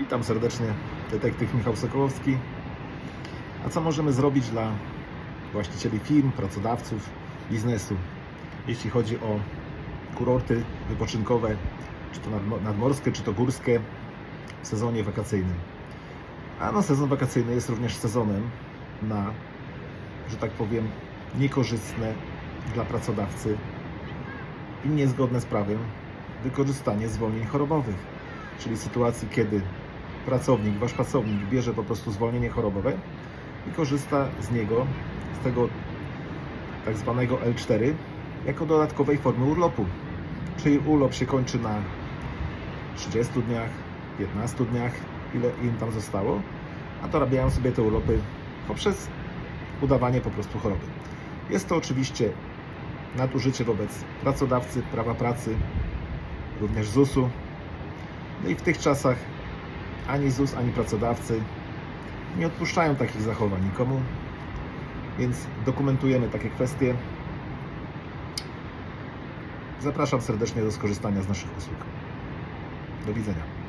Witam serdecznie, detektyw Michał Sokołowski. A co możemy zrobić dla właścicieli firm, pracodawców, biznesu, jeśli chodzi o kurorty wypoczynkowe, czy to nadmo- nadmorskie, czy to górskie w sezonie wakacyjnym? A no, sezon wakacyjny jest również sezonem na, że tak powiem, niekorzystne dla pracodawcy i niezgodne z prawem wykorzystanie zwolnień chorobowych. Czyli sytuacji, kiedy pracownik, wasz pracownik bierze po prostu zwolnienie chorobowe i korzysta z niego, z tego tak zwanego L4, jako dodatkowej formy urlopu. Czyli urlop się kończy na 30 dniach, 15 dniach, ile im tam zostało, a dorabiają sobie te urlopy poprzez udawanie po prostu choroby. Jest to oczywiście nadużycie wobec pracodawcy, prawa pracy, również ZUS-u. No i w tych czasach ani ZUS, ani pracodawcy nie odpuszczają takich zachowań nikomu, więc dokumentujemy takie kwestie. Zapraszam serdecznie do skorzystania z naszych usług. Do widzenia.